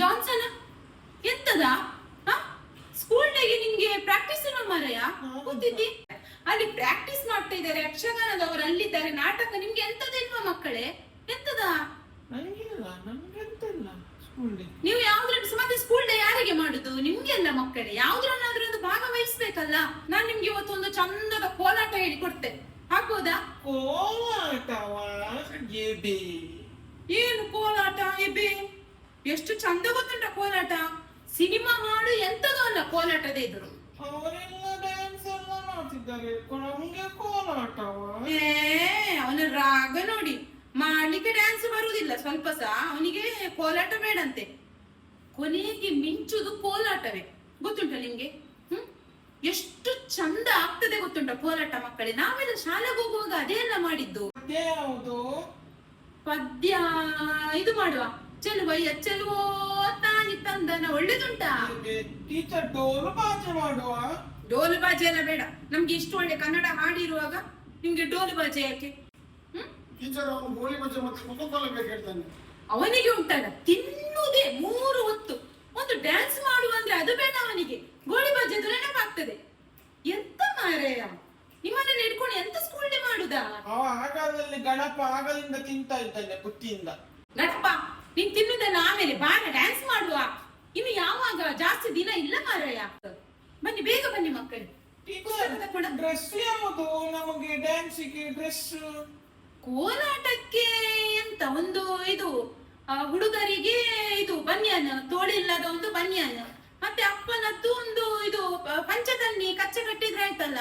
Johnson? ಎಂತದ school ಡೇಗೆ ನಿಂಗೆ ಪ್ರಾಕ್ಟೀಸ್ ಏನೋ ಮಾರಯ್ಯ? ಕೂತಿದ್ದಿ ಅಲ್ಲಿ ಪ್ರಾಕ್ಟೀಸ್ ಮಾಡ್ತಾ ಇದ್ದಾರೆ ಯಕ್ಷಗಾನದವರು ಅಲ್ಲಿದ್ದಾರೆ. ನಾಟಕ ನಿಮ್ಗೆ ಎಂತದಿಲ್ವಾ ಮಕ್ಕಳೇ? ಎಂತದ? ನೀವು ಯಾವ್ದ್ರಲ್ಲಿ ಮತ್ತೆ ಸ್ಕೂಲ್ ಡೇ ಯಾರಿಗೆ ಮಾಡುದು? ನಿಮ್ಗೆಲ್ಲ ಮಕ್ಕಳೇ ಯಾವ್ದ್ರನ್ನಾದ್ರೂ ಒಂದು ಭಾಗವಹಿಸ್ಬೇಕಲ್ಲ? ನಾನ್ ನಿಮ್ಗೆ ಇವತ್ತೊಂದು ಚಂದದ ಕೋಲಾಟ ಹೇಳಿ ಕೊಡ್ತೆ ಹಾಕೋದಾ ಕೋಲಾಟವಾ ಏನು ಕೋಲಾಟ ಎಬೆ? ಎಷ್ಟು ಚಂದ ಗೊತ್ತುಂಟ ಕೋಲಾಟ. ಸಿನಿಮಾ ಹಾಡು ಎಂತದೋ ಅಲ್ಲ ಕೋಲಾಟದ ಎದುರು. ಅವರೆಲ್ಲ ಡ್ಯಾನ್ಸ್ ಎಲ್ಲ ಮಾಡ್ತಿದ್ದಾರೆ. ನಮ್ಗೆ ಕೋಲಾಟವ? ಏ ಅವನ ರಾಗ ನೋಡಿ. ಮಾಡ್ಲಿಕ್ಕೆ ಡ್ಯಾನ್ಸ್ ಬರುವುದಿಲ್ಲ ಸ್ವಲ್ಪ ಸಹ ಅವನಿಗೆ ಕೋಲಾಟ ಬೇಡಂತೆ. ಕೊನೆಗೆ ಮಿಂಚುದು ಕೋಲಾಟವೇ. ಗೊತ್ತುಂಟ ನಿಮ್ಗೆ ಹ್ಮ್? ಎಷ್ಟು ಚಂದ ಆಗ್ತದೆ ಗೊತ್ತುಂಟ ಕೋಲಾಟ ಮಕ್ಕಳೇ. ನಾವೆಲ್ಲ ಶಾಲೆಗೆ ಹೋಗುವಾಗ ಅದೇ ಎಲ್ಲ ಮಾಡಿದ್ದು. ಯಾವುದು? ಪದ್ಯ ಇದು ಮಾಡುವ. ಚೆಲುವಯ್ಯ ಚೆಲುವೋ ತಾಯಿ ತಂದನ ಒಳ್ಳೇದುಂಟಾ? ಟೀಚರ್ ಡೋಲು ಬಾಜೆ ಮಾಡುವ? ಡೋಲು ಬಾಜೆ ಎಲ್ಲ ಬೇಡ. ನಮ್ಗೆ ಇಷ್ಟು ಒಳ್ಳೆ ಕನ್ನಡ ಹಾಡಿರುವಾಗ ನಿಮ್ಗೆ ಡೋಲು ಬಾಜೆ ಯಾಕೆ? ಟೀಚರ್ ಅವನು ಗೋಳಿ ಬಜ್ಜೆ ಮತ್ತೆ ಮುಖಕೋಲ ಬೇಕು ಹೇಳ್ತಾನೆ. ಅವನಿಗೆ ಉಂಟಲ್ಲ ತಿನ್ನುವುದೇ ಮೂರು ಹೊತ್ತು. ಒಂದು ಡ್ಯಾನ್ಸ್ ಮಾಡುವ ಅಂದ್ರೆ ಅದು ಬೇಡ ಅವನಿಗೆ. ಗೋಳಿ ಬಾಜೆದು ನೆನಪಾಗ್ತದೆ ಎಂತ ಮಾರಾಯ ನಿಮ್ಮನ್ನ ಹಿಡ್ಕೊಂಡು ಎಂತ ಸ್ಕೂಲ್ ಡೇ ಮಾಡುದಾ? ಅವ ಆಗಾದಲ್ಲಿ ಗಣಪ ಆಗಲಿಂದ ತಿಂತಾ ಇದ್ದಾನೆ ಬುತ್ತಿಯಿಂದ ಗಣಪ ನೀನ್ ತಿನ್ನುದನ್ನ ಆಮೇಲೆ ಬಾರ ಡ್ಯಾನ್ಸ್ ಮಾಡುವ ಇನ್ನು ಯಾವಾಗ ಜಾಸ್ತಿ ದಿನ ಇಲ್ಲ ಮಾರಾಯ ಬನ್ನಿ ಬೇಗ ಬನ್ನಿ ಮಕ್ಕಳು ಪುಸ್ತಕ ತಕೊಂಡ ಡ್ರೆಸ್ ಯಾವುದು ನಮಗೆ ಡ್ಯಾನ್ಸಿಗೆ ಡ್ರೆಸ್ ಕೋಲಾಟಕ್ಕೆ ಎಂತ ಒಂದು ಇದು ಹುಡುಗರಿಗೆ ಇದು ಬನ್ಯಾನ, ತೋಳಿಲ್ಲದ ಒಂದು ಬನ್ಯಾನ. ಮತ್ತೆ ಅಪ್ಪನದ್ದು ಒಂದು ಇದು ಪ- ಕಚ್ಚೆ ಕಟ್ಟಿದ್ರೆ ಆಯ್ತಲ್ಲ?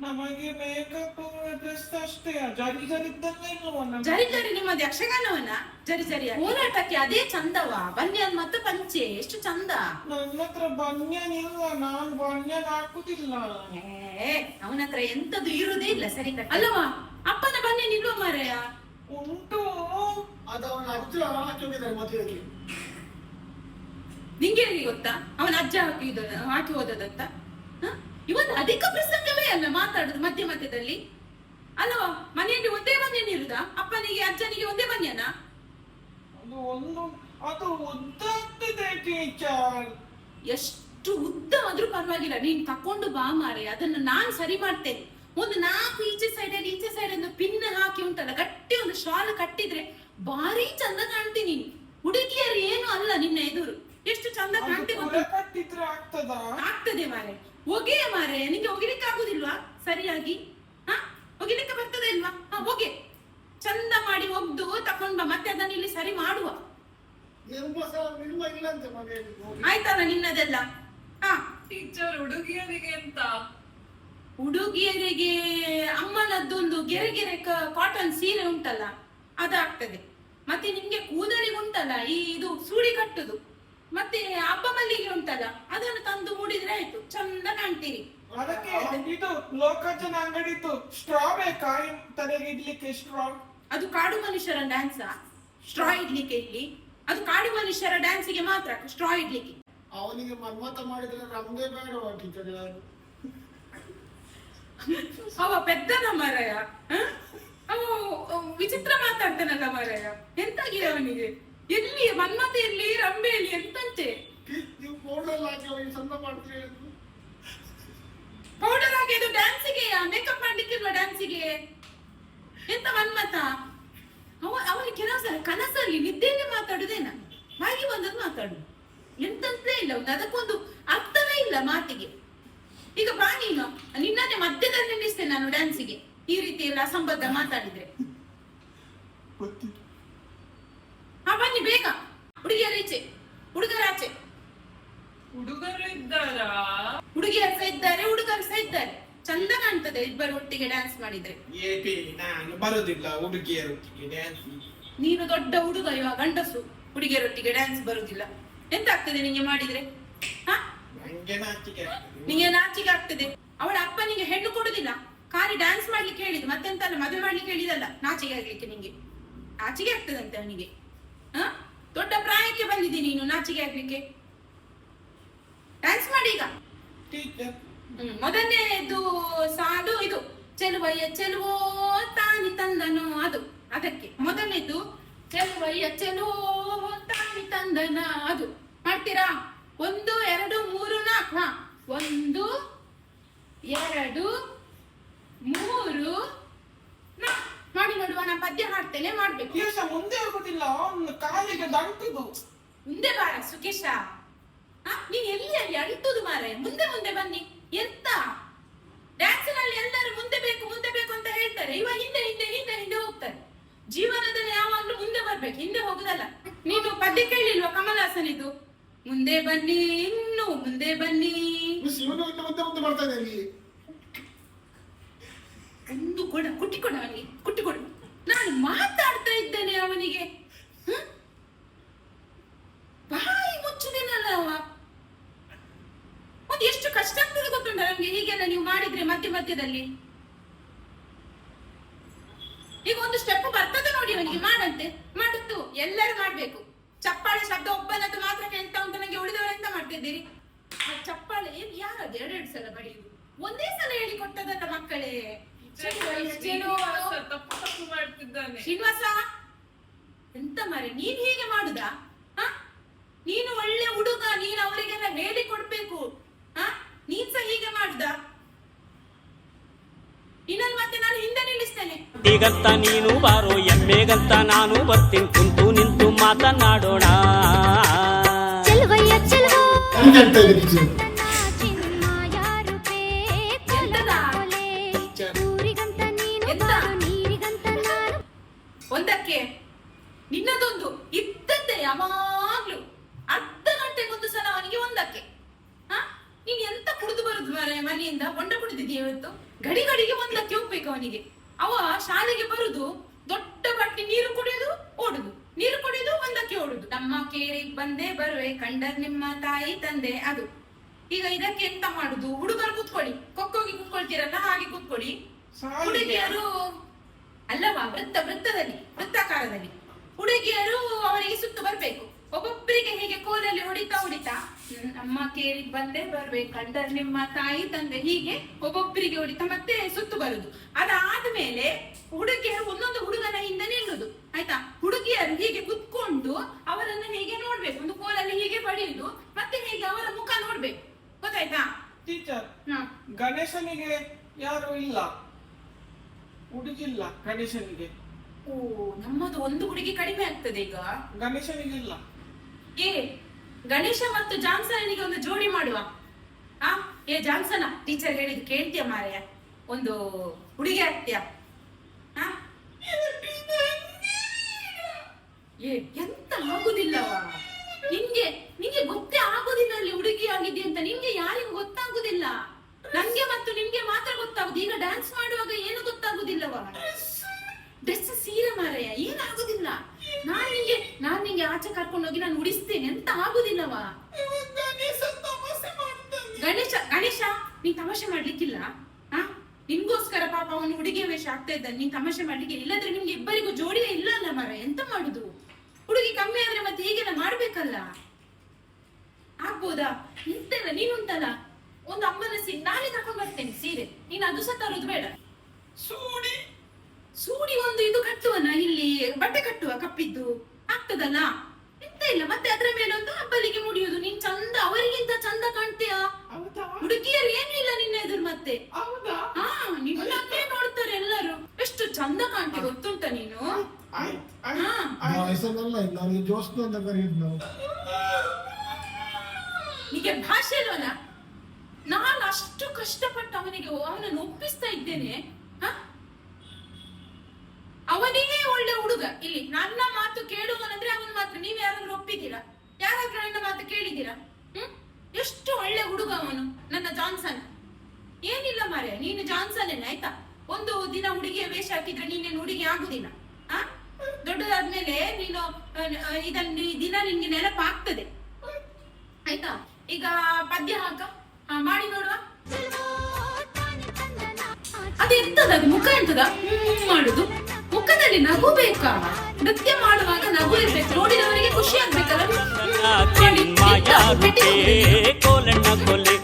ನಮಗೆ ಮೇಕಪ್ ಡ್ರೆಸ್ ಅಷ್ಟೇ. ಜರಿ ಜರಿದ್ದಲ್ಲ? ಜರಿ ಜರಿ ನಿಮ್ಮದು ಯಕ್ಷಗಾನವನ್ನ? ಜರಿ ಜರಿ ಹೋರಾಟಕ್ಕೆ ಅದೇ ಚಂದವ. ಬನ್ಯಾನ್ ಮತ್ತು ಪಂಚೆ. ಎಷ್ಟು ಚಂದ. ನನ್ನ ಹತ್ರ ಬನ್ಯನ್ ಇಲ್ಲ. ನಾನು ಬನ್ಯನ್ ಹಾಕುದಿಲ್ಲ. ಅವನ ಹತ್ರ ಎಂತದ್ದು ಇರುವುದೇ ಇಲ್ಲ. ಸರಿ ಅಲ್ಲವ ಅಪ್ಪನ ಬನ್ಯಾನ್ ಇಲ್ವ ಮಾರಾಯ. ಉಂಟು. ಅದು ಅವನ ಅಜ್ಜ ಹಾಕಿದ್ದಾರೆ ಮದುವೆಗೆ ನಿಂಗೆ ಹೇಗೆ ಗೊತ್ತಾ? ಅವನ ಅಜ್ಜ ಹಾಕಿ ಹಾಕಿ ಹೋದದಂತ? ಹ? ಇವತ್ತು ಅಧಿಕ ಪ್ರಸಂಗವೇ ಅಲ್ಲ ಮಾತಾಡುದು ಮಧ್ಯ ಮಧ್ಯದಲ್ಲಿ. ಅಲ್ವಾ ಮನೆಯಲ್ಲಿ ಒಂದೇ ಬನ್ಯನ್ ಇರುದ ಅಪ್ಪನಿಗೆ ಅಜ್ಜನಿಗೆ ಒಂದೇ ಬನ್ಯನ ಅದು ಉದ್ದಾಗ್ತದೆ ಟೀಚರ್. ಎಷ್ಟು ಉದ್ದ ಆದ್ರೂ ಪರವಾಗಿಲ್ಲ. ನೀನ್ ತಕೊಂಡು ಬಾ ಮಾರೆ ಅದನ್ನ ನಾನು ಸರಿ ಮಾಡ್ತೇನೆ. ಒಂದು ನಾಲ್ಕು ಈಚೆ ಸೈಡ್ ಅಲ್ಲಿ ಈಚೆ ಸೈಡ್ ಒಂದು ಪಿನ್ ಹಾಕಿ ಉಂಟಲ್ಲ ಗಟ್ಟಿ ಒಂದು ಶಾಲ್ ಕಟ್ಟಿದ್ರೆ ಭಾರಿ ಚಂದ ಕಾಣ್ತೀನಿ. ಹುಡುಗಿಯರು ಏನು ಅಲ್ಲ ನಿನ್ನ ಎದುರು ಎಷ್ಟು ಚಂದ ಕಾಣ್ತಿ ಗೊತ್ತಾ ಕಟ್ಟಿದ್ರೆ ಆಗ್ತದ? ಆಗ್ತದೆ ಮಾರೆ. ಹೊಗೆಯ ಮಾರೆ. ನಿಂಗೆ ಒಗಿಲಿಕ್ಕೆ ಆಗುದಿಲ್ವಾ? ಸರಿಯಾಗಿ? ಹಾ? ಒಗಿಲಿಕ್ಕೆ ಬರ್ತದೆ ಇಲ್ವಾ? ಹಾ ಹೊಗೆ. ಚಂದ ಮಾಡಿ ಒಗ್ದು ತಕೊಂಡ್ ಬಾ ಮತ್ತೆ ಅದನ್ನ ಇಲ್ಲಿ ಸರಿ ಮಾಡುವ. ಇಲ್ಲಂತೆ ಮನೆಯಲ್ಲಿ ಹೋಗಿ. ಆಯ್ತಲ್ಲ ನಿನ್ನದೆಲ್ಲ? ಹಾ. ಟೀಚರ್ ಹುಡುಗಿಯರಿಗೆ ಅಂತ. ಹುಡುಗಿಯರಿಗೆ ಅಮ್ಮನದ್ದೊಂದು ಗೆರೆ ಗೆರೆ ಕಾಟನ್ ಸೀರೆ ಉಂಟಲ್ಲ ಅದಾಗ್ತದೆ. ಮತ್ತೆ ನಿಮ್ಗೆ ಕೂದಲಿಗೆ ಉಂಟಲ್ಲ ಈ ಇದು ಸೂಡಿ ಕಟ್ಟುದು. ಮತ್ತೆ ಹಬ್ಬ ಮಲ್ಲಿಗೆ ಉಂಟಲ್ಲ ಅದನ್ನು ತಂದು ಮೂಡಿದ್ರೆ ಆಯ್ತು. ಚಂದ ಕಾಣ್ತೀರಿ. ಅದಕ್ಕೆ ಇದು ಲೋಕಜನ ಅಂಗಡಿದ್ದು ಸ್ಟ್ರಾ ಬೇಕಾ ತಲೆಗೆ ಇಡ್ಲಿಕ್ಕೆ ಸ್ಟ್ರಾ ಅದು ಕಾಡು ಮನುಷ್ಯರ ಡ್ಯಾನ್ಸ್ ಸ್ಟ್ರಾ ಇಡ್ಲಿಕ್ಕೆ ಇಲ್ಲಿ ಅದು ಕಾಡು ಮನುಷ್ಯರ ಡ್ಯಾನ್ಸಿಗೆ ಮಾತ್ರ ಸ್ಟ್ರಾ ಇಡ್ಲಿಕ್ಕೆ. ಅವನಿಗೆ ಮನ್ಮತ ಮಾಡಿದ್ರೆ ನಮ್ದೇ ಬೇಡವಾ ಟೀಚರ್ ಯಾರು? ಅವ ಪೆದ್ದನ ಮರಯ ಅವ ವಿಚಿತ್ರ ಮಾತಾಡ್ತಾನಲ್ಲ ಮರಯ. ಎಂತಾಗಿದೆ ಅವನಿಗೆ? ಎಲ್ಲಿ ಮನ್ನತೆ ಇರ್ಲಿ ಎಂತಂತೆ? ನೀವು ಪೌಡರ್ ಹಾಕಿ ಚಂದ ಮಾಡ್ತೀರಿ ಪೌಡರ್ ಹಾಕಿ ಇದು ಡ್ಯಾನ್ಸಿಗೆ ಮೇಕಪ್ ಮಾಡ್ಲಿಕ್ಕಿಲ್ವಾ ಡ್ಯಾನ್ಸಿಗೆ ಎಂತ ಮನ್ಮತ ಅವ ಅವನಿಗೆ ಕೆಲವು ಸಲ ಕನಸಲ್ಲಿ ನಿದ್ದೆಯಲ್ಲಿ ಮಾತಾಡುದೇನ ಹಾಗೆ ಬಂದದ್ದು ಮಾತಾಡು. ಎಂತಂತಲೇ ಇಲ್ಲ ಒಂದು ಅದಕ್ಕೊಂದು ಅರ್ಥವೇ ಇಲ್ಲ ಮಾತಿಗೆ. ಈಗ ಬಾ ನೀನು. ನಿನ್ನನ್ನೇ ಮಧ್ಯದಲ್ಲಿ ನಿಲ್ಲಿಸ್ತೇನೆ ನಾನು ಡ್ಯಾನ್ಸಿಗೆ ಈ ರೀತಿ ಎಲ್ಲ ಅಸಂಬದ್ಧ ಮಾತಾಡಿದ್ರೆ ಹಾ ಬನ್ನಿ ಬೇಗ ಹುಡುಗಿಯರ ಈಚೆ ಹುಡುಗರ ಆಚೆ ಹುಡುಗರು ಇದ್ದಾರಾ ಹುಡುಗಿಯರು ಸಹ ಇದ್ದಾರೆ ಹುಡುಗರು ಸಹ ಇದ್ದಾರೆ. ಚಂದ ಕಾಣ್ತದೆ ಇಬ್ಬರು ಒಟ್ಟಿಗೆ ಡ್ಯಾನ್ಸ್ ಮಾಡಿದ್ರೆ. ಏಪಿ ನಾನು ಬರುದಿಲ್ಲ ಹುಡುಗಿಯರೊಟ್ಟಿಗೆ ಡ್ಯಾನ್ಸ್ ನೀನು ದೊಡ್ಡ ಹುಡುಗ ಇವಾಗ ಗಂಡಸು ಹುಡುಗಿಯರೊಟ್ಟಿಗೆ ಡ್ಯಾನ್ಸ್ ಬರುದಿಲ್ಲ. ಎಂತ ಆಗ್ತದೆ ನಿಂಗೆ ಮಾಡಿದ್ರೆ? ಹಾ? ನಂಗೆ ನಾಚಿಕೆ ಆಗ್ತದೆ. ನಿಂಗೆ ನಾಚಿಕೆ ಆಗ್ತದೆ. ಅವಳ ಅಪ್ಪನಿಗೆ ಹೆಣ್ಣು ಕೊಡುದಿಲ್ಲ. ಖಾಲಿ ಡ್ಯಾನ್ಸ್ ಮಾಡ್ಲಿಕ್ಕೆ ಹೇಳಿದ್ ಮತ್ತೆಂತಲ್ಲ ಮದುವೆ ಮಾಡ್ಲಿಕ್ಕೆ ಹೇಳಿದಲ್ಲ ನಾಚಿಕೆ ಆಗ್ಲಿಕ್ಕೆ ನಿಂಗೆ. ನಾಚಿಕೆ ಆಗ್ತದಂತೆ ಅವನಿಗೆ. ಹ? ದೊಡ್ಡ ಪ್ರಾಯಕ್ಕೆ ಬಂದಿದ್ದೀನಿ ನೀನು ನಾಚಿಕೆ ಆಗ್ಲಿಕ್ಕೆ. ಡ್ಯಾನ್ಸ್ ಮಾಡಿ ಈಗ. ಟೀಚರ್ ಮೊದಲನೇದು ಸಾಲು ಇದು. ಚೆಲುವಯ್ಯ ಚೆಲುವೋ ತಾನಿ ತಂದನು ಅದು. ಅದಕ್ಕೆ ಮೊದಲನೇದು ಚೆಲುವಯ್ಯ ಚೆಲುವೋ ತಾನಿ ತಂದನ ಅದು. ಮಾಡ್ತೀರಾ? ಒಂದು ಎರಡು ಮೂರು ನಾಲ್ಕು. ಹಾ ಒಂದು ಎರಡು ಮೂರು ನಾಲ್ಕು. ಮಾಡಿ ನೋಡುವ ನಾ ಪದ್ಯ ಮಾಡ್ತೇನೆ ಮಾಡ್ಬೇಕು. ಕೇಶ ಮುಂದೆ ಹೋಗುದಿಲ್ಲ ಅವ್ನ ಕಾಲಿಗೆ ದಂಟಿದು ಮುಂದೆ ಬಾರ ಸುಕೇಶ. ಹಾ ನೀನ್ ಎಲ್ಲಿ ಅಲ್ಲಿ ಅಳಿತುದು ಮಾರೆ ಮುಂದೆ ಮುಂದೆ ಬನ್ನಿ. ಎಂತ? ಡ್ಯಾನ್ಸ್ನಲ್ಲಿ ಎಲ್ಲರೂ ಮುಂದೆ ಬೇಕು ಮುಂದೆ ಬೇಕು ಅಂತ ಹೇಳ್ತಾರೆ. ಇವ ಹಿಂದೆ ಹಿಂದೆ ಹಿಂದೆ ಹಿಂದೆ ಹೋಗ್ತಾರೆ ಜೀವನದಲ್ಲಿ ಯಾವಾಗ್ಲೂ ಮುಂದೆ ಬರ್ಬೇಕು ಹಿಂದೆ ಹೋಗುದಲ್ಲ. ನೀನು ಪದ್ಯ ಕೇಳಿಲ್ವಾ ಕಮಲಾಸನಿದು? ಮುಂದೆ ಬನ್ನಿ ಇನ್ನು ಮುಂದೆ ಬನ್ನಿ. ಇವನು ಇನ್ನು ಮುಂದೆ ಇದೆ ಇಲ್ಲಿ ಒಂದು ಕೊಡ ಕುಟ್ಟಿ ಕೊಡ ಅವನಿಗೆ ಕುಟ್ಟಿ ಕೊಡು ನಾನು ಮಾತಾಡ್ತಾ ಇದ್ದೇನೆ ಅವನಿಗೆ. ಹ್ಮ್? ಬಾಯಿ ಮುಚ್ಚುದಿನಲ್ಲ ಅವ ಒಂದು ಎಷ್ಟು ಕಷ್ಟ ಆಗ್ತದೆ ಗೊತ್ತುಂಟ ನಮ್ಗೆ ಹೀಗೆಲ್ಲ ನೀವು ಮಾಡಿದ್ರೆ ಮಧ್ಯ ಮಧ್ಯದಲ್ಲಿ. ಈಗ ಒಂದು ಸ್ಟೆಪ್ ಬರ್ತದೆ ನೋಡಿ ಅವನಿಗೆ ಮಾಡಂತೆ. ಮಾಡುತ್ತು ಎಲ್ಲರೂ ಮಾಡ್ಬೇಕು. ಚಪ್ಪಾಳೆ ಶಬ್ದ ಒಬ್ಬನದ್ದು ಮಾತ್ರ ಕೇಳ್ತಾ ಉಂಟು ನಂಗೆ ಉಳಿದವರೆಂತ ಮಾಡ್ತಿದ್ದೀರಿ? ಆ ಚಪ್ಪಾಳೆ ಏನ್ ಯಾರದು? ಎರಡೆರಡು ಸಲ ಬಡಿಯುದು. ಒಂದೇ ಸಲ ಹೇಳಿ ಕೊಟ್ಟದಲ್ಲ ಮಕ್ಕಳೇ? ತಪ್ಪು ತಪ್ಪು ಮಾಡ್ತಿದ್ದಾನೆ. ಶ್ರೀನಿವಾಸ ಎಂತ ಮಾರೆ ನೀನ್ ಹೀಗೆ ಮಾಡುದಾ? ಹ? ನೀನು ಒಳ್ಳೆ ಹುಡುಗ ನೀನು ಅವರಿಗೆಲ್ಲ ಹೇಳಿ ಕೊಡ್ಬೇಕು ಹ? ನೀನ್ ಸಹ ಹೀಗೆ ಮಾಡುದ? ಇನ್ನಲ್ಲಿ ಮತ್ತೆ ನಾನು ಹಿಂದೆ ನಿಲ್ಲಿಸ್ತೇನೆ. ಈಗಂತ ನೀನು ಬಾರೋ ಎಮ್ಮೆಗಂತ ನಾನು ಬರ್ತೀನಿ. ಕುಂತು ನಿಂತು ಮಾತನಾಡೋಣ. ಚೆಲುವಯ್ಯ ಚೆಲುವೋ. ಇವತ್ತು ಗಡಿ ಗಡಿಗೆ ಒಂದಕ್ಕೆ ಹೋಗ್ಬೇಕು ಅವನಿಗೆ. ಅವ ಶಾಲೆಗೆ ಬರುದು ದೊಡ್ಡ ಬಟ್ಟಿ ನೀರು ಕುಡಿಯೋದು ಓಡುದು. ನೀರು ಕುಡಿಯೋದು ಒಂದಕ್ಕೆ ಓಡುದು. ನಮ್ಮ ಕೇರಿಗೆ ಬಂದೇ ಬರುವೆ ಕಂಡರ್ ನಿಮ್ಮ ತಾಯಿ ತಂದೆ ಅದು. ಈಗ ಇದಕ್ಕೆ ಎಂತ ಮಾಡುದು? ಹುಡುಗರು ಕೂತ್ಕೊಳ್ಳಿ. ಕೊಕ್ಕೋಗಿ ಕುತ್ಕೊಳ್ತೀರಲ್ಲ ಹಾಗೆ ಕೂತ್ಕೊಳ್ಳಿ. ಹುಡುಗಿಯರು ಅಲ್ಲವಾ ವೃತ್ತ ವೃತ್ತದಲ್ಲಿ ವೃತ್ತಾಕಾರದಲ್ಲಿ. ಹುಡುಗಿಯರು ಅವರಿಗೆ ಸುತ್ತು ಬರ್ಬೇಕು. ಒಬ್ಬೊಬ್ಬರಿಗೆ ಹೀಗೆ ಕೋಲಲ್ಲಿ ಹೊಡಿತಾ ಹೊಡಿತಾ ಅಮ್ಮ ಕೇರಿಗೆ ಬಂದೇ ಬರ್ಬೇಕು ಕಂಡರ್ ನಿಮ್ಮ ತಾಯಿ ತಂದೆ ಹೀಗೆ ಒಬ್ಬೊಬ್ಬರಿಗೆ ಹೊಡಿತಾ ಮತ್ತೆ ಸುತ್ತು ಬರುದು. ಅದಾದ್ಮೇಲೆ ಹುಡುಗಿಯ ಒಂದೊಂದು ಹುಡುಗನ ಹಿಂದೆ ನಿಲ್ಲುದು. ಆಯ್ತಾ? ಹುಡುಗಿಯರು ಹೀಗೆ ಕುತ್ಕೊಂಡು ಅವರನ್ನು ಹೀಗೆ ನೋಡ್ಬೇಕು. ಒಂದು ಕೋಲಲ್ಲಿ ಹೀಗೆ ಪಡೆಯುದು ಮತ್ತೆ ಹೀಗೆ ಅವರ ಮುಖ ನೋಡ್ಬೇಕು. ಗೊತ್ತಾಯ್ತಾ? ಟೀಚರ್ ಗಣೇಶನಿಗೆ ಯಾರು ಇಲ್ಲ? ಹುಡುಗಿಲ್ಲ ಗಣೇಶನಿಗೆ. ಓ ನಮ್ಮದು ಒಂದು ಹುಡುಗಿ ಕಡಿಮೆ ಆಗ್ತದೆ ಈಗ. ಗಣೇಶನಿಗೆ ಇಲ್ಲ. ಏ ಗಣೇಶ ಮತ್ತು ಜಾನ್ಸನಿಗೆ ಒಂದು ಜೋಡಿ ಮಾಡುವ. ಆ, ಏ ಜಾನ್ಸನ ಟೀಚರ್ ಹೇಳಿದ್ ಕೇಳ್ತೀಯ ಮಾರ್ಯ ಒಂದು ಹುಡುಗಿ ಆಗ್ತೀಯ ಎಂತ ಹೋಗುದಿಲ್ಲವಾ ನಿಂಗೆ ನಿಂಗೆ ಗೊತ್ತೇ ಆಗುದಿಲ್ಲ ಅಲ್ಲಿ ಹುಡುಗಿ ಆಗಿದೆ ಅಂತ ನಿಂಗೆ ಯಾರಿಗೂ ಗೊತ್ತಾಗುದಿಲ್ಲ ನಂಗೆ ಮತ್ತು ನಿಮ್ಗೆ ಮಾತ್ರ ಗೊತ್ತಾಗುದು ಈಗ ಡ್ಯಾನ್ಸ್ ಮಾಡುವಾಗ ಏನು ಗೊತ್ತಾಗುದಿಲ್ಲವ ಡ್ರೆಸ್ ಸೀರೆ ಮಾರಯ್ಯ ಏನಾಗುದಿಲ್ಲ ನಾನ್ ನಿಂಗೆ ನಾನ್ ನಿಂಗೆ ಆಚೆ ಕರ್ಕೊಂಡು ಹೋಗಿ ನಾನು ಉಡಿಸ್ತೇನೆ ಎಂತ ಆಗುದಿಲ್ಲವ ಗಣೇಶ ತಮಾಷೆ ಮಾಡ್ತಾನೆ ಗಣೇಶ ಗಣೇಶ ನೀನ್ ತಮಾಷೆ ಮಾಡ್ಲಿಕ್ಕಿಲ್ಲ? ಆ? ನಿನ್ಗೋಸ್ಕರ ಪಾಪ ಅವನು ಹುಡುಗಿಯ ವೇಷ ಆಗ್ತಾ ಇದ್ದಾನೆ. ನೀನ್ ತಮಾಷೆ ಮಾಡ್ಲಿಕ್ಕೆ ಇಲ್ಲದ್ರೆ ನಿಮ್ಗೆ ಇಬ್ಬರಿಗೂ ಜೋಡಿಯೇ ಇಲ್ಲ ಅಲ್ಲ ಮರ ಎಂತ ಮಾಡುದು? ಹುಡುಗಿ ಕಮ್ಮಿ ಆದ್ರೆ ಮತ್ತೆ ಹೀಗೆಲ್ಲ ಮಾಡ್ಬೇಕಲ್ಲ? ಆಗ್ಬೋದಾ? ಎಂತೆಲ್ಲ ನೀನುಂಟಲ್ಲ ಒಂದು ಅಮ್ಮನ ಸೀರೆ ನಾನೇ ತಕೊಂಡ್ ಬರ್ತೇನೆ ಸೀರೆ. ನೀನ್ ಅದು ಸಹ ತರೋದು ಬೇಡ. ಸೂಡಿ? ಸೂಡಿ ಒಂದು ಇದು ಕಟ್ಟುವನ? ಇಲ್ಲಿ ಬಟ್ಟೆ ಕಟ್ಟುವ ಕಪ್ಪಿದ್ದು. ಆಗ್ತದಲ್ಲ? ಇಲ್ಲ ಮತ್ತೆ ಅದ್ರ ಮೇಲೆ ಒಂದು ಹಬ್ಬಲಿಗೆ ಮುಡಿಯುದು ನೀನ್ ಚಂದ ಅವರಿಗಿಂತ ಚಂದ ಕಾಣ್ತೀಯ? ಹುಡುಗಿಯರು ಏನಿಲ್ಲ ನಿನ್ನ ಎದುರು ಮತ್ತೆ. ಹಾ ನಿನ್ನನ್ನೇ ನೋಡ್ತಾರೆ ಎಲ್ಲರೂ. ಎಷ್ಟು ಚಂದ ಕಾಣ್ತಿ ಗೊತ್ತುಂಟ ನೀನು? ಜೋಸ್ನು ಅಂತ ಕರೆಯುದು ನಾವು. ನಿಗೆ ಭಾಷೆ ಇಲ್ವಲ್ಲ? ನಾನು ಅಷ್ಟು ಕಷ್ಟಪಟ್ಟು ಅವನಿಗೆ ಅವನನ್ನು ಒಪ್ಪಿಸ್ತಾ ಇದ್ದೇನೆ. ಹ? ಅವನೇ ಒಳ್ಳೆ ಹುಡುಗ. ಇಲ್ಲಿ ನನ್ನ ಮಾತು ಕೇಳುವನಂದ್ರೆ ಮಾತ್ರ ನೀವ್ ಯಾರಾದ್ರೂ ಒಪ್ಪಿದ್ದೀರಾ? ಯಾರಾದ್ರೂ ನನ್ನ ಮಾತು ಕೇಳಿದ್ದೀರಾ? ಹ್ಮ್? ಎಷ್ಟು ಒಳ್ಳೆ ಹುಡುಗ ಅವನು, ನನ್ನ ಜಾನ್ಸನ್. ಏನಿಲ್ಲ ಮಾರ್ರೆ, ನೀನು ಜಾನ್ಸನ್ ಆಯ್ತಾ? ಒಂದು ದಿನ ಹುಡುಗಿಯ ವೇಷ ಹಾಕಿದ್ರೆ ನೀನೇನು ಹುಡುಗಿ ಆಗುದಿಲ್ಲ, ಆ? ದೊಡ್ಡದಾದ್ಮೇಲೆ ನೀನು ಇದನ್ನ ದಿನ ನಿನ್ಗೆ ನೆನಪಾಗ್ತದೆ. ಆಯ್ತಾ? ಈಗ ಪದ್ಯ ಹಾಕ. ಮಾಡಿ ನೋಡುವ. ಅದೆಂತದ ಅದು ಮುಖ ಎಂತದ? ಮಾಡುದು. ಮುಖದಲ್ಲಿ ನಗು ಬೇಕಾ? ನೃತ್ಯ ಮಾಡುವಾಗ ನಗು ಇರ್ಬೇಕು. ನೋಡಿದವರಿಗೆ ಖುಷಿ ಆಗ್ಬೇಕಲ್ಲ? ಕೊಲೆ